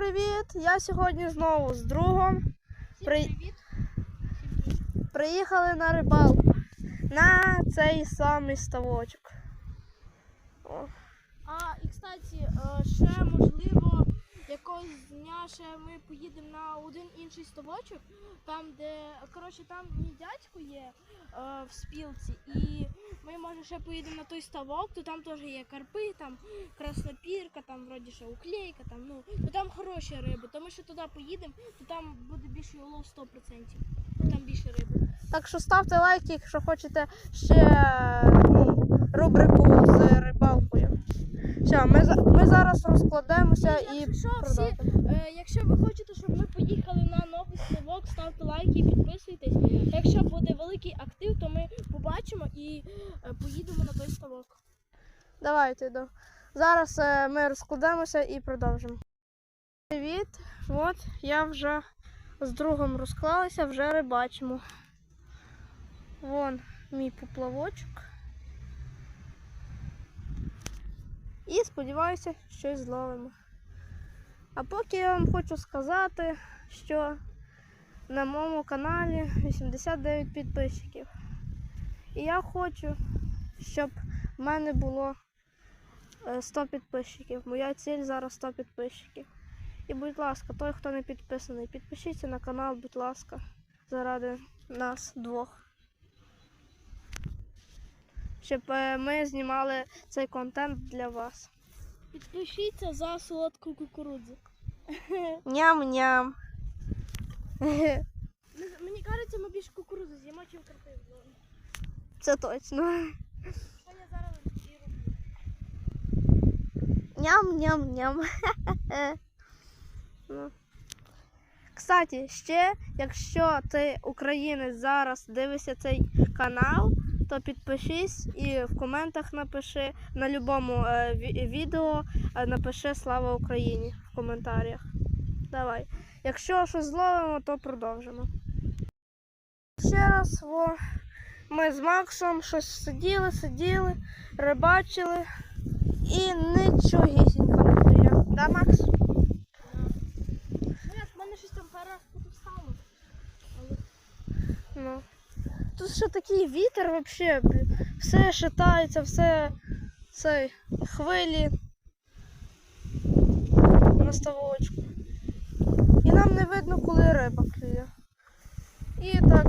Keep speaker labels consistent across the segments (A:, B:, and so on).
A: Привіт! Я сьогодні знову з другом. При-
B: привіт.
A: Приїхали на рибалку на цей самий ставочок. О,
B: А, і кстати, е, ще можливо, якогось дня ще ми поїдемо на один інший ставочок, там, де коротше, там мій дядько є е, в спілці, і ми може ще поїдемо на той ставок, то там теж є карпи, там краснопірка, там вроді ще уклейка, там ну то там хороші риби. То ми ще туди поїдемо, то там буде більше улов 100%. Там більше риби.
A: Так що ставте лайки, якщо хочете ще ну, рубрику з рибалкою. Все, ми, ми зараз розкладемося і
B: Якщо всі. Е, якщо ви хочете, щоб ми поїхали на новий ставок, ставте лайки підписуйтесь. Якщо буде великий актив, то ми побачимо і е, поїдемо на той ставок.
A: Давайте до. Зараз е, ми розкладемося і продовжимо. Привіт! От я вже з другом розклалася, вже рибачимо. Вон мій поплавочок. І сподіваюся, щось зловимо. А поки я вам хочу сказати, що на моєму каналі 89 підписчиків. І я хочу, щоб в мене було е, 100 підписчиків. Моя ціль зараз 100 підписчиків. І будь ласка, той, хто не підписаний, підпишіться на канал, будь ласка, заради нас двох. Щоб е, ми знімали цей контент для вас.
B: Підпишіться за солодку кукурудзу.
A: Ням-ням.
B: Мені кажеться, ми більше кукурудзу з'їмо, чим картину.
A: Це точно.
B: Що я зараз і роблю.
A: Ням-ням-ням. Ну. Кстати, ще, якщо ти українець зараз дивишся цей канал, то підпишись і в коментах напиши на будь-якому е, відео е, напиши Слава Україні в коментарях. Давай. Якщо щось зловимо, то продовжимо. Ще раз, во, ми з Максом щось сиділи, сиділи, рибачили. І нічогісінько не клює. Да, Макс?
B: Ну в мене щось там стало.
A: Ну. Тут ще такий вітер блін. Все шатається, все цей хвилі на ставочку. Нам не видно, коли риба клює. І так.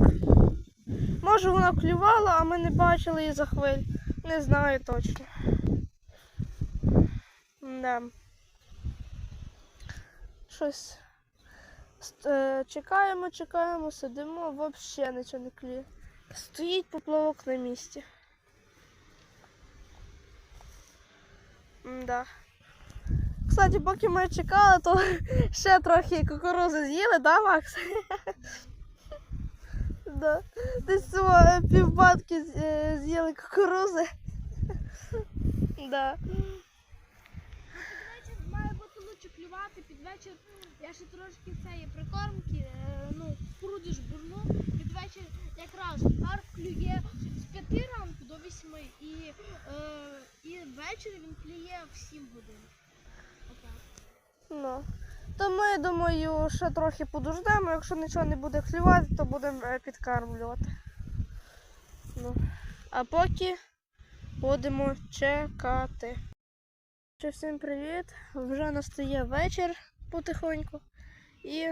A: Може вона клювала, а ми не бачили її за хвиль. Не знаю точно. Да. Щось. Е, Чекаємо, чекаємо, сидимо, взагалі нічого не клює. Стоїть поплавок на місці. Да. Кстати, поки ми чекали, то ще трохи кукурузи з'їли, да, Макс? Да. Десь цього е, півбатки е, з'їли кукурузи. Да.
B: Під вечір має бути клювати, під вечір я ще трошки цієї прикормки, е, ну, пруді ж бурну, під вечір якраз карп клює з 5 ранку до 8 і, і ввечері він клює в 7 годин.
A: Ну. То ми, думаю, ще трохи подождемо. Якщо нічого не буде клювати, то будемо е, підкармлювати. Ну. А поки будемо чекати. Всім привіт! Вже настає вечір потихоньку і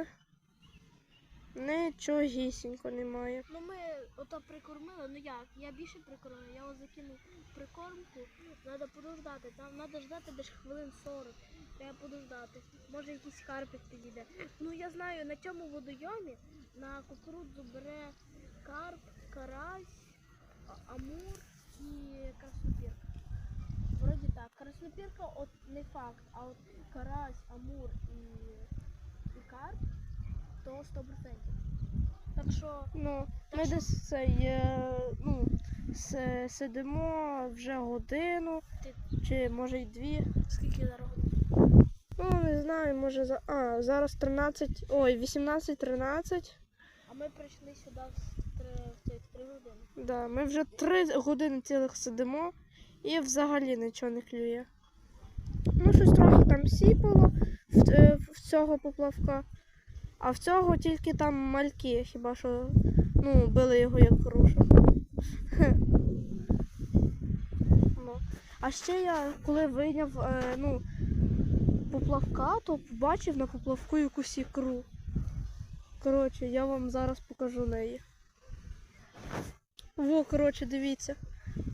A: нічогісінько немає.
B: Ну ми ото прикормили, ну як, я більше прикормила, я ось закинув прикормку, треба подождати, там треба ждати десь хвилин 40, треба подождати, може якийсь карпик підійде. Ну я знаю, на цьому водойомі на кукурудзу бере карп, карась, амур і краснопірка. Вроді так. Краснопірка от не факт, а от карась, амур і, і карп то 100%. Так що
A: Ну, ми десь цей, е, ну, с- сидимо вже годину,
B: Ти-
A: чи може й дві.
B: скільки зараз? годин?
A: Ну, не знаю, може за. А, зараз 13. Ой, 18-13.
B: А ми прийшли сюди в три, в ці три години.
A: Да, ми вже 3 години цілих сидимо і взагалі нічого не клює. Ну, щось трохи там сіпало. В, е, в цього поплавка. А в цього тільки там мальки, хіба що ну, били його як грушу. Ну. А ще я, коли вийняв е, ну, поплавка, то побачив на поплавку якусь ікру. Коротше, я вам зараз покажу неї. Во, коротше, дивіться,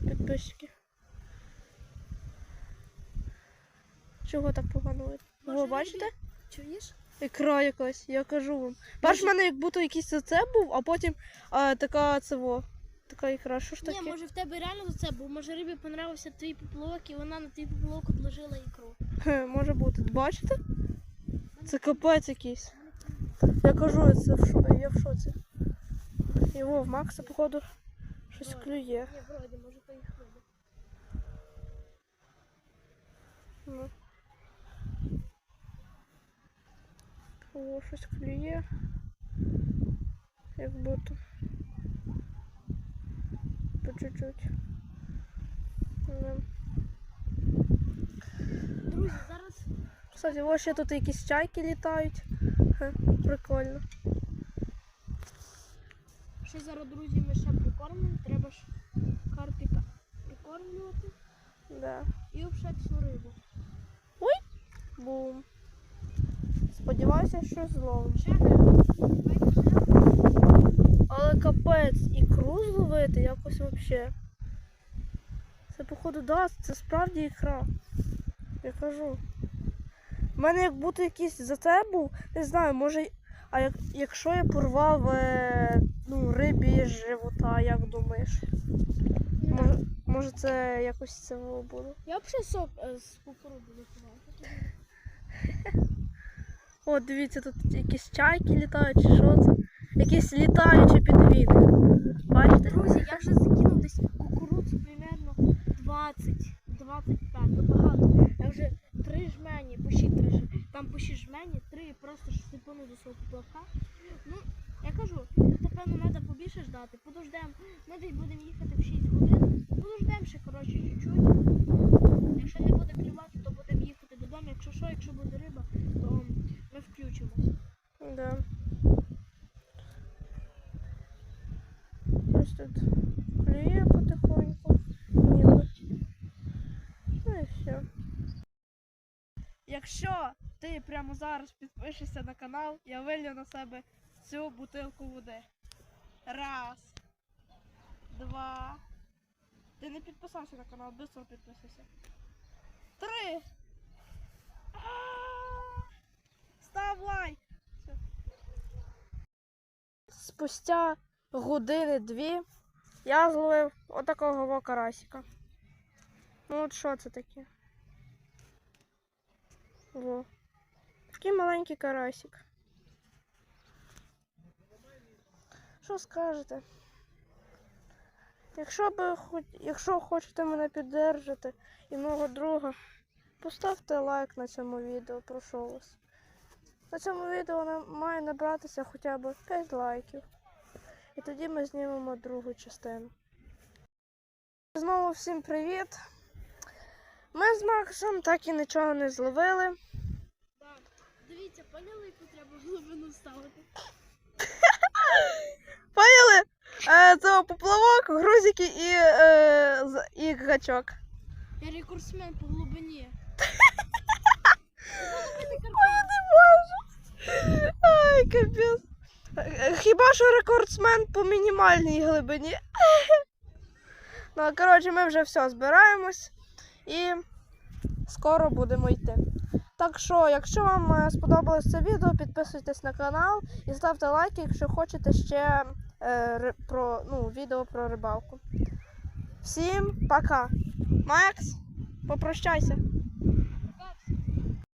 A: підписчики. Чого так погано видно? Ви бачите?
B: Чуєш?
A: Ікра якась, я кажу вам. Перш в мене як будто якийсь оце був, а потім а, така цево. Така ікра. Що ж
B: Ні, може в тебе реально це був. Може рибі понравився твій поплавок і вона на твій поплавок odложила ікру.
A: Хе, може бути. Бачите? Це капець якийсь. Я кажу, це в шо... я в шоці. Його в Макса, походу, щось клює.
B: Ні, вроді, може то їх риби.
A: Ну. О, щось клює. Як будто. По чуть-чуть.
B: Друзі, зараз
A: Кстати, ось ще тут якісь чайки літають. Хе, прикольно.
B: ще зараз, друзі, ми ще прикормимо. Треба ж карпіка прикормлювати
A: Да.
B: і взагалі всю рибу. Ой!
A: Бум. Сподіваюся, що
B: ще.
A: Але капець, ікру зловити якось взагалі. Це, походу, да, це справді ікра. Я кажу. У мене як будто якийсь за це був, не знаю, може. А як, якщо я порвав е, ну, рибі з живота, як думаєш? Може, може це якось це буде?
B: Я б ще сок е, з кукурудзи випивав.
A: О, дивіться, тут якісь чайки літають, чи що це? Якісь літаючі підвіди. Бачите?
B: Друзі, я вже закинув десь кукурудзу примерно 20, 25, ну багато. Я вже три жмені, пущі три ж- там пущі жмені, три просто сипану до свого поплавка. Ну, я кажу, тут напевно треба побільше ждати. Подождемо. Ми десь будемо їхати в 6 годин. Подождемо ще, коротше, чуть-чуть. Якщо не буде клювати, то будемо їхати додому. Якщо що, якщо буде риба, то ми включимо.
A: Да. Ось тут клює потихоньку. Ніби. Ну і все. Якщо ти прямо зараз підпишешся на канал, я вилью на себе цю бутилку води. Раз. Два. Ти не підписався на канал, швидко підписуйся. Три. Став лайк. Спустя години дві я зловив отакого карасика. Ну от що це таке? Во. Такий маленький карасик. Що скажете? Якщо би якщо хочете мене піддержати і мого друга, поставте лайк на цьому відео, прошу вас. На цьому відео має набратися хоча б 5 лайків. І тоді ми знімемо другу частину. Знову всім привіт! Ми з Максом так і нічого не зловили.
B: Так, поняли, яку треба глибину ставити?
A: Поняли? Е, це поплавок, грузики і, е, з- і гачок.
B: Я рекордсмен по глибині.
A: Ой, не можу. Ай, капець. Е, Хіба що рекордсмен по мінімальній глибині. Ну, коротше, ми вже все збираємось і скоро будемо йти. Так що, якщо вам е, сподобалось це відео, підписуйтесь на канал і ставте лайки, якщо хочете ще е, про, ну, відео про рибалку. Всім пока. Макс, попрощайся.